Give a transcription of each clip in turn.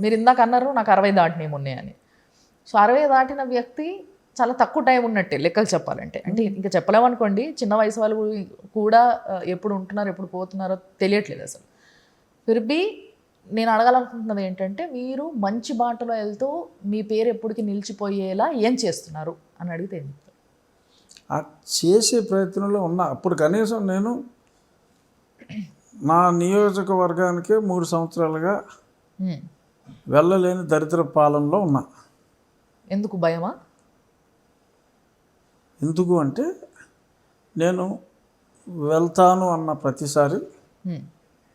మీరు ఇందాక అన్నారు నాకు అరవై దాటినేమి ఉన్నాయని సో అరవై దాటిన వ్యక్తి చాలా తక్కువ టైం ఉన్నట్టే లెక్కలు చెప్పాలంటే. అంటే ఇంకా చెప్పలేమనుకోండి చిన్న వయసు వాళ్ళు కూడా ఎప్పుడు ఉంటున్నారు ఎప్పుడు పోతున్నారో తెలియట్లేదు అసలు. ఫిర్బీ నేను అడగాలనుకుంటున్నది ఏంటంటే మీరు మంచి బాటలో వెళ్తూ మీ పేరు ఎప్పటికీ నిలిచిపోయేలా ఏం చేస్తున్నారు అని అడిగితే ఏం? ఆ చేసే ప్రయత్నంలో ఉన్నా. అప్పుడు కనీసం నేను నా నియోజకవర్గానికే మూడు సంవత్సరాలుగా. వెళ్ళలేని దరిద్ర పాలనలో ఉన్నా ఎందుకు భయమా ఎందుకు అంటే నేను వెళ్తాను అన్న ప్రతిసారి.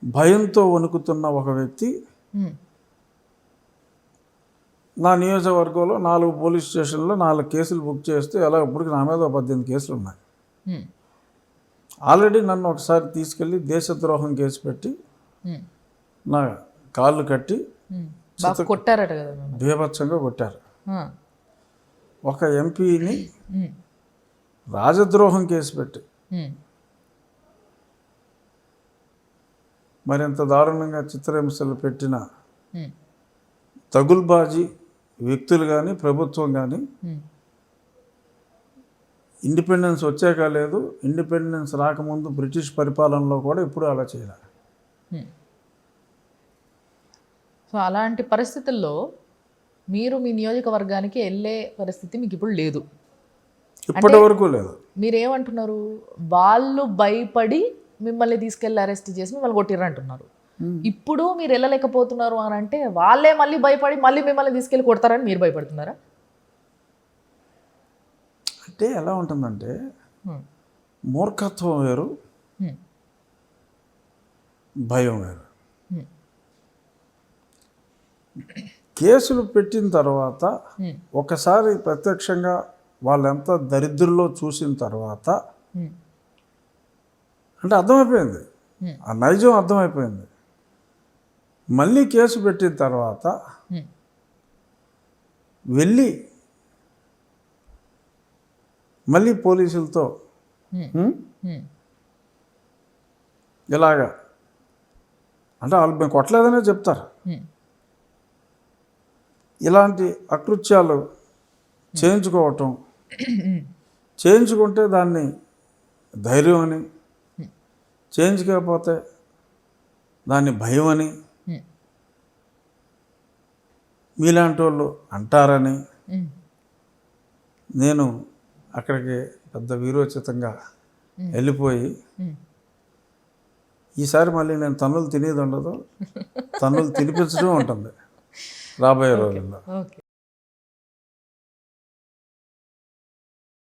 భయంతో వణుకుతున్న ఒక వ్యక్తి. నా నియోజకవర్గంలో నాలుగు పోలీస్ స్టేషన్లో నాలుగు కేసులు బుక్ చేస్తే ఎలా ఇప్పటికి నా మీద పద్దెనిమిది కేసులు ఉన్నాయి. ఆల్రెడీ నన్ను ఒకసారి తీసుకెళ్ళి దేశద్రోహం కేసు పెట్టి. నా కాళ్ళు కట్టి కొట్టారట కదా బీభత్సంగా కొట్టారు. ఒక ఎంపీని రాజద్రోహం కేసు పెట్టి మరింత దారుణంగా చిత్రహింసలు పెట్టిన తగుల్బాజీ వ్యక్తులు కానీ ప్రభుత్వం కానీ ఇండిపెండెన్స్ వచ్చాక లేదు ఇండిపెండెన్స్ రాకముందు బ్రిటిష్ పరిపాలనలో కూడా ఇప్పుడు అలా చేయాలి. సో అలాంటి పరిస్థితుల్లో మీరు మీ నియోజకవర్గానికి వెళ్ళే పరిస్థితి మీకు ఇప్పుడు లేదు. ఇప్పటి వరకు లేదు. మీరేమంటున్నారు? వాళ్ళు భయపడి మిమ్మల్ని తీసుకెళ్ళి అరెస్ట్ చేసి మిమ్మల్ని కొట్టిర్రు అంటున్నారు. ఇప్పుడు మీరు వెళ్ళలేకపోతున్నారు అని అంటే వాళ్ళే మళ్ళీ భయపడి మళ్ళీ మిమ్మల్ని తీసుకెళ్ళి కొడతారని మీరు భయపడుతున్నారా? అంటే ఎలా ఉంటుందంటే. మూర్ఖత్వం వేరు. భయం వేరు. కేసులు పెట్టిన తర్వాత. ఒకసారి ప్రత్యక్షంగా వాళ్ళెంత దరిద్రుల్లో చూసిన తర్వాత. అంటే అర్థమైపోయింది. ఆ నైజం అర్థమైపోయింది మళ్ళీ కేసు పెట్టిన తర్వాత. వెళ్ళి మళ్ళీ పోలీసులతో Hmm. "హ్మ్? హ్మ్. ఇలాగా అంటే వాళ్ళు మేము కొట్టలేదనే చెప్తారు. ఇలాంటి అకృత్యాలు చేయించుకోవటం. చేయించుకుంటే దాన్ని ధైర్యం అని చేయించుకోకపోతే దాన్ని భయం అని మీలాంటి వాళ్ళు అంటారని నేను అక్కడికి పెద్ద వీరోచితంగా వెళ్ళిపోయి ఈసారి మళ్ళీ నేను తన్నులు తినేది ఉండదు తన్నులు తినిపించడం ఉంటుంది. రాబోయే రోజుల్లో.